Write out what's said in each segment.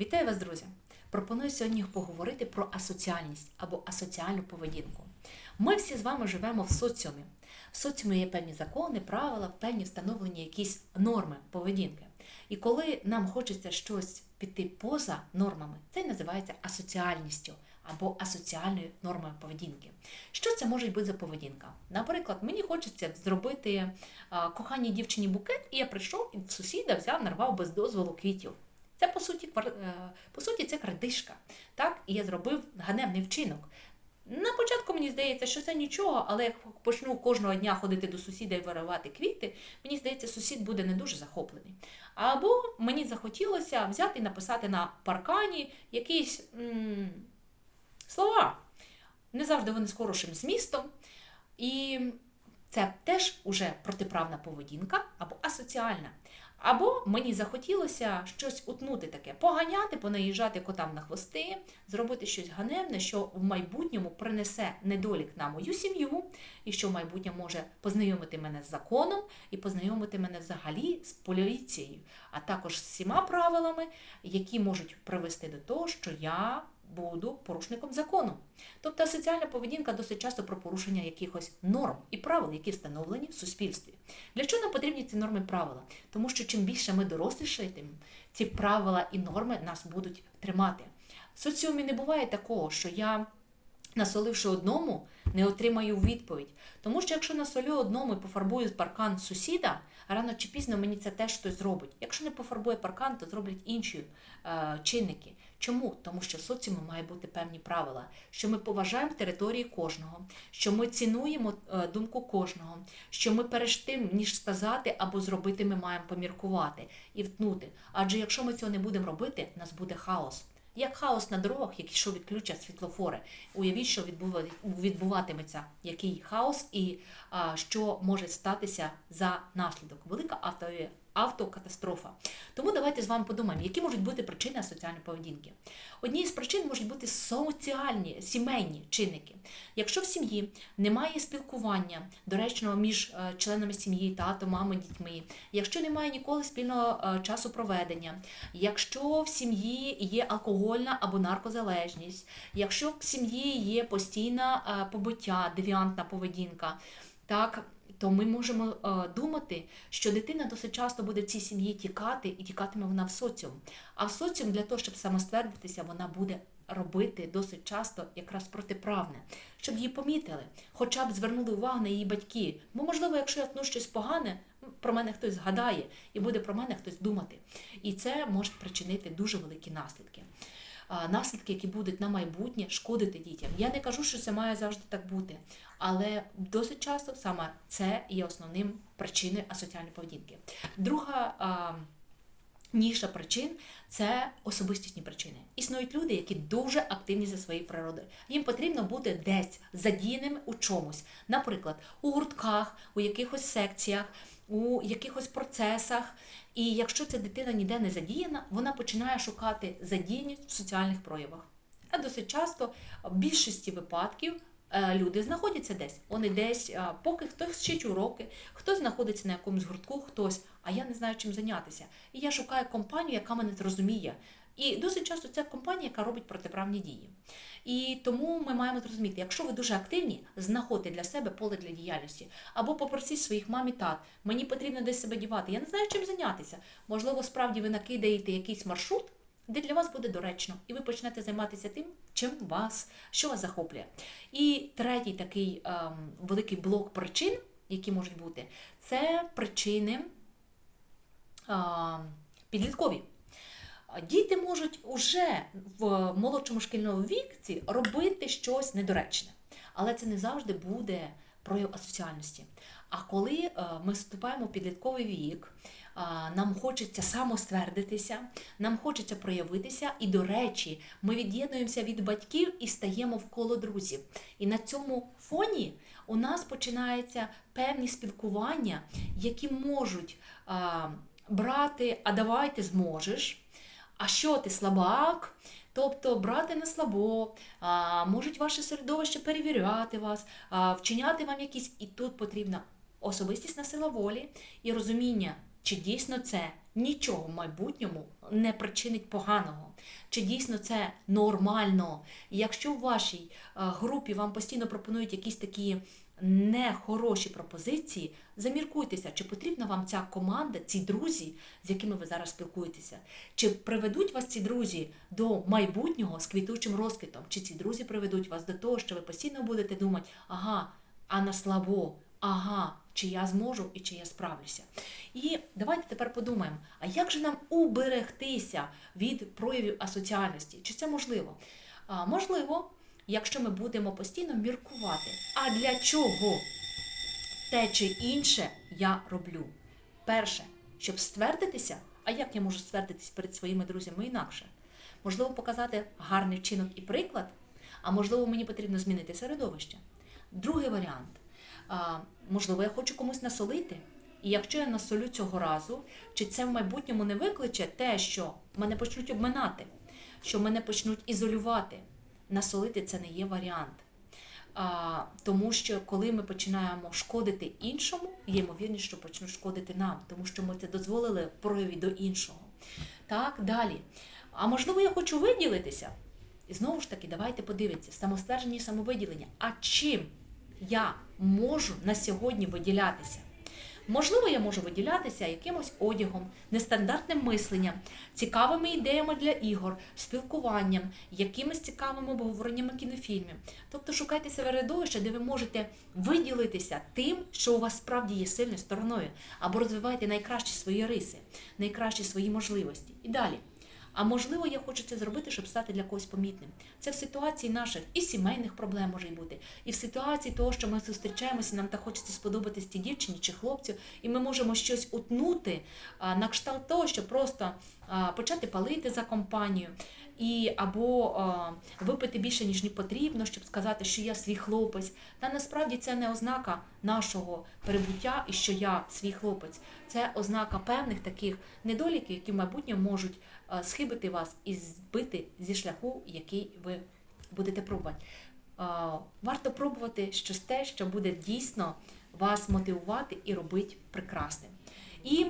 Вітаю вас, друзі! Пропоную сьогодні поговорити про асоціальність або асоціальну поведінку. Ми всі з вами живемо в соціумі. В соціумі є певні закони, правила, певні встановлені якісь норми поведінки. І коли нам хочеться щось піти поза нормами, це називається асоціальністю або асоціальною нормою поведінки. Що це може бути за поведінка? Наприклад, мені хочеться зробити коханій дівчині букет, і я прийшов і сусіда взяв, нарвав без дозволу квітів. Це по суті е, по суті це крадишка. Так, і я зробив ганебний вчинок. На початку мені здається, що це нічого, але як почну кожного дня ходити до сусіда і виривати квіти, мені здається, сусід буде не дуже захоплений. Або мені захотілося взяти і написати на паркані якісь м- слова. Не завжди вони з хорошим змістом. І це теж уже протиправна поведінка або асоціальна. Або мені захотілося щось утнути таке, поганяти, понаїжджати котам на хвости, зробити щось ганебне, що в майбутньому принесе недолік на мою сім'ю, і що в майбутньому може познайомити мене з законом і познайомити мене взагалі з поліцією, а також з всіма правилами, які можуть привести до того, що я буду порушником закону. Тобто соціальна поведінка досить часто про порушення якихось норм і правил, які встановлені в суспільстві. Для чого нам потрібні ці норми і правила? Тому що чим більше ми дорослішаємо, ці правила і норми нас будуть тримати. В соціумі не буває такого, що я, насоливши одному, не отримаю відповідь. Тому що якщо насолю одному і пофарбую паркан сусіда, рано чи пізно мені це теж хтось зробить. Якщо не пофарбує паркан, то зроблять інші е, чинники. Чому? Тому що в соціумі має бути певні правила, що ми поважаємо території кожного, що ми цінуємо е, думку кожного, що ми перед тим, ніж сказати або зробити, ми маємо поміркувати і втнути. Адже якщо ми цього не будемо робити, у нас буде хаос. Як хаос на дорогах, якщо відключать світлофори. Уявіть, що відбува- відбуватиметься який хаос і а, що може статися за наслідок. Велика авто, автокатастрофа. Тому давайте з вами подумаємо, які можуть бути причини асоціальної поведінки. Однією з причин можуть бути соціальні, сімейні чинники. Якщо в сім'ї немає спілкування доречного між е, членами сім'ї, тато, мама, дітьми, якщо немає ніколи спільного е, часу проведення, якщо в сім'ї є алкогольна або наркозалежність, якщо в сім'ї є постійне е, побуття, девіантна поведінка, так, то ми можемо е, думати, що дитина досить часто буде в цій сім'ї тікати, і тікатиме вона в соціум. А в соціум для того, щоб самоствердитися, вона буде робити досить часто якраз протиправне, щоб її помітили, хоча б звернули увагу на її батьки. Бо, можливо, якщо я втну щось погане, про мене хтось згадає і буде про мене хтось думати. І це може причинити дуже великі наслідки. Наслідки, які будуть на майбутнє шкодити дітям. Я не кажу, що це має завжди так бути, але досить часто саме це є основним причиною асоціальної поведінки. Друга ніша причин це особистісні причини. Існують люди, які дуже активні за своєю природою. Їм потрібно бути десь задіяними у чомусь, наприклад, у гуртках, у якихось секціях, у якихось процесах. І якщо ця дитина ніде не задіяна, вона починає шукати задіяність в соціальних проявах. А досить часто в більшості випадків люди знаходяться десь. Вони десь, е, поки хтось вчить уроки, хтось знаходиться на якомусь гуртку, хтось, а я не знаю, чим зайнятися. І я шукаю компанію, яка мене зрозуміє. І досить часто це компанія, яка робить протиправні дії. І тому ми маємо зрозуміти, якщо ви дуже активні, знаходьте для себе поле для діяльності. Або попросіть своїх мам і тат, мені потрібно десь себе дівати. Я не знаю, чим зайнятися. Можливо, справді ви накидаєте якийсь маршрут, де для вас буде доречно, і ви почнете займатися тим, чим вас, що вас захоплює. І третій такий ем, великий блок причин, які можуть бути, це причини ем, підліткові. Діти можуть уже в молодшому шкільному віці робити щось недоречне, але це не завжди буде прояв асоціальності. А коли е, ми вступаємо в підлітковий вік, нам хочеться самоствердитися, нам хочеться проявитися, і, до речі, ми від'єднуємося від батьків і стаємо вколо друзів. І на цьому фоні у нас починаються певні спілкування, які можуть брати, а давай ти зможеш. А що ти слабак? Тобто брати на слабо, можуть ваше середовище перевіряти вас, вчиняти вам якісь, і тут потрібна особистісна сила волі і розуміння чи дійсно це нічого в майбутньому не причинить поганого, чи дійсно це нормально. І якщо в вашій е, групі вам постійно пропонують якісь такі нехороші пропозиції, заміркуйтеся, чи потрібна вам ця команда, ці друзі, з якими ви зараз спілкуєтеся, чи приведуть вас ці друзі до майбутнього з квітучим розквітом, чи ці друзі приведуть вас до того, що ви постійно будете думати, ага, а на слабо, ага, чи я зможу і чи я справлюся. І давайте тепер подумаємо, а як же нам уберегтися від проявів асоціальності? Чи це можливо? А, можливо, якщо ми будемо постійно міркувати, а для чого те чи інше я роблю. Перше, щоб ствердитися, а як я можу ствердитись перед своїми друзями інакше? Можливо, показати гарний вчинок і приклад, а можливо, мені потрібно змінити середовище. Другий варіант. Можливо, я хочу комусь насолити. І якщо я насолю цього разу, чи це в майбутньому не викличе те, що мене почнуть обминати, що мене почнуть ізолювати. Насолити це не є варіант. А, тому що коли ми починаємо шкодити іншому, є ймовірність, що почнуть шкодити нам, тому що ми це дозволили прояві до іншого. Так, далі. А можливо, я хочу виділитися. І знову ж таки, давайте подивитися, самоствердження і самовиділення. А чим я можу на сьогодні виділятися? Можливо, я можу виділятися якимось одягом, нестандартним мисленням, цікавими ідеями для ігор, спілкуванням, якимись цікавими обговореннями кінофільмів. Тобто шукайте середовище, де ви можете виділитися тим, що у вас справді є сильною стороною, або розвивайте найкращі свої риси, найкращі свої можливості. І далі. А можливо, я хочу це зробити, щоб стати для когось помітним. Це в ситуації наших і сімейних проблем може й бути, і в ситуації того, що ми зустрічаємося, нам так хочеться сподобатись тій дівчині чи хлопцю, і ми можемо щось утнути на кшталт того, щоб просто почати палити за компанію, і або а, випити більше, ніж не потрібно, щоб сказати, що я свій хлопець. Та насправді це не ознака нашого перебуття і що я свій хлопець. Це ознака певних таких недоліків, які в майбутньому можуть схибити вас і збити зі шляху, який ви будете пробувати. А, Варто пробувати щось те, що буде дійсно вас мотивувати і робити прекрасним. І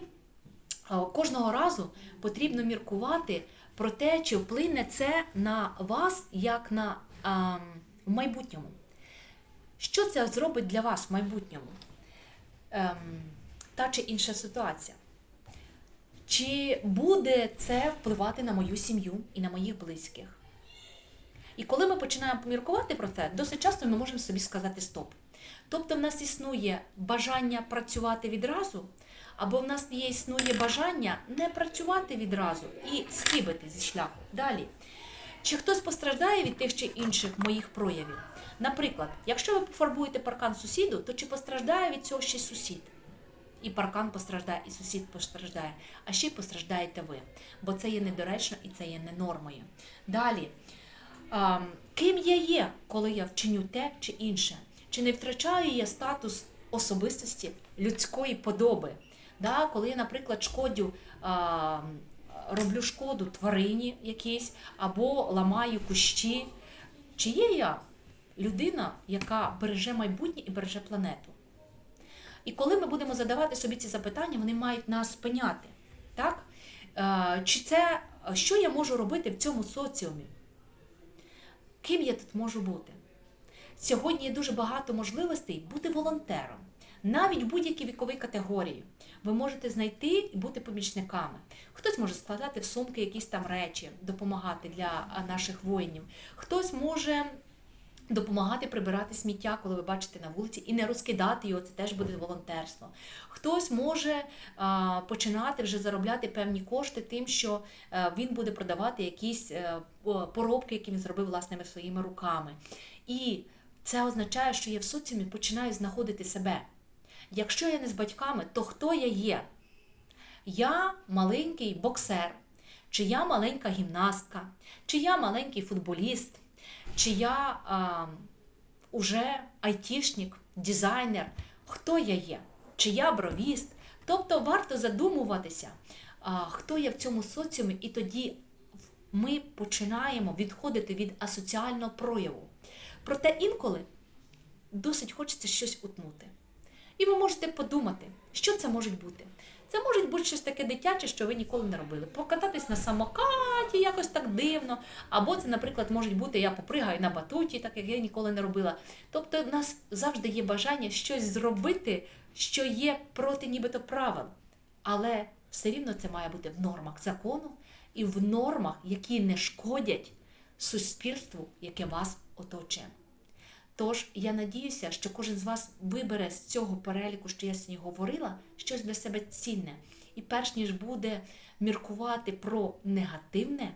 кожного разу потрібно міркувати про те, чи вплине це на вас як на а, в майбутньому. Що це зробить для вас в майбутньому? Ем, та чи інша ситуація? Чи буде це впливати на мою сім'ю і на моїх близьких? І коли ми починаємо поміркувати про це, досить часто ми можемо собі сказати стоп. Тобто в нас існує бажання працювати відразу, або в нас є існує бажання не працювати відразу і схибити зі шляху. Далі. Чи хтось постраждає від тих чи інших моїх проявів? Наприклад, якщо ви пофарбуєте паркан сусіду, то чи постраждає від цього ще сусід? І паркан постраждає, і сусід постраждає, а ще й постраждаєте ви, бо це є недоречно і це є не нормою. Далі, а, ким я є, коли я вчиню те чи інше? Чи не втрачаю я статус особистості людської подоби? Да, коли я, наприклад, шкодю, а, роблю шкоду тварині якійсь або ламаю кущі, чи є я людина, яка береже майбутнє і береже планету? І коли ми будемо задавати собі ці запитання, вони мають нас спиняти. Так? Чи це що я можу робити в цьому соціумі? Ким я тут можу бути? Сьогодні є дуже багато можливостей бути волонтером. Навіть в будь-якій віковій категорії ви можете знайти і бути помічниками. Хтось може складати в сумки якісь там речі, допомагати для наших воїнів. Хтось може допомагати прибирати сміття, коли ви бачите на вулиці, і не розкидати його, це теж буде волонтерство. Хтось може а, починати вже заробляти певні кошти тим, що а, він буде продавати якісь а, поробки, які він зробив власними своїми руками. І це означає, що я в соціумі починаю знаходити себе. Якщо я не з батьками, то хто я є? Я маленький боксер, чи я маленька гімнастка, чи я маленький футболіст, чи я а, уже айтішник, дизайнер, хто я є, чи я бровіст. Тобто варто задумуватися, а, хто я в цьому соціумі, і тоді ми починаємо відходити від асоціального прояву. Проте інколи досить хочеться щось утнути. І ви можете подумати, що це може бути. Це може бути щось таке дитяче, що ви ніколи не робили. Покататись на самокаті якось так дивно. Або це, наприклад, може бути, я попригаю на батуті, так як я ніколи не робила. Тобто, в нас завжди є бажання щось зробити, що є проти нібито правил. Але все рівно це має бути в нормах закону і в нормах, які не шкодять суспільству, яке вас оточує. Тож я надіюся, що кожен з вас вибере з цього переліку, що я сьогодні говорила, щось для себе цінне. І перш ніж буде міркувати про негативне,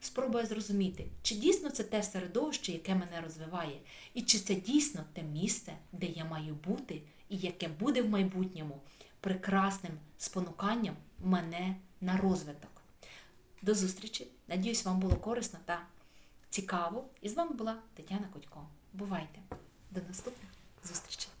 спробує зрозуміти, чи дійсно це те середовище, яке мене розвиває, і чи це дійсно те місце, де я маю бути, і яке буде в майбутньому прекрасним спонуканням мене на розвиток. До зустрічі! Надіюсь, вам було корисно та цікаво. І з вами була Тетяна Котько. Бувайте! До наступних зустрічей!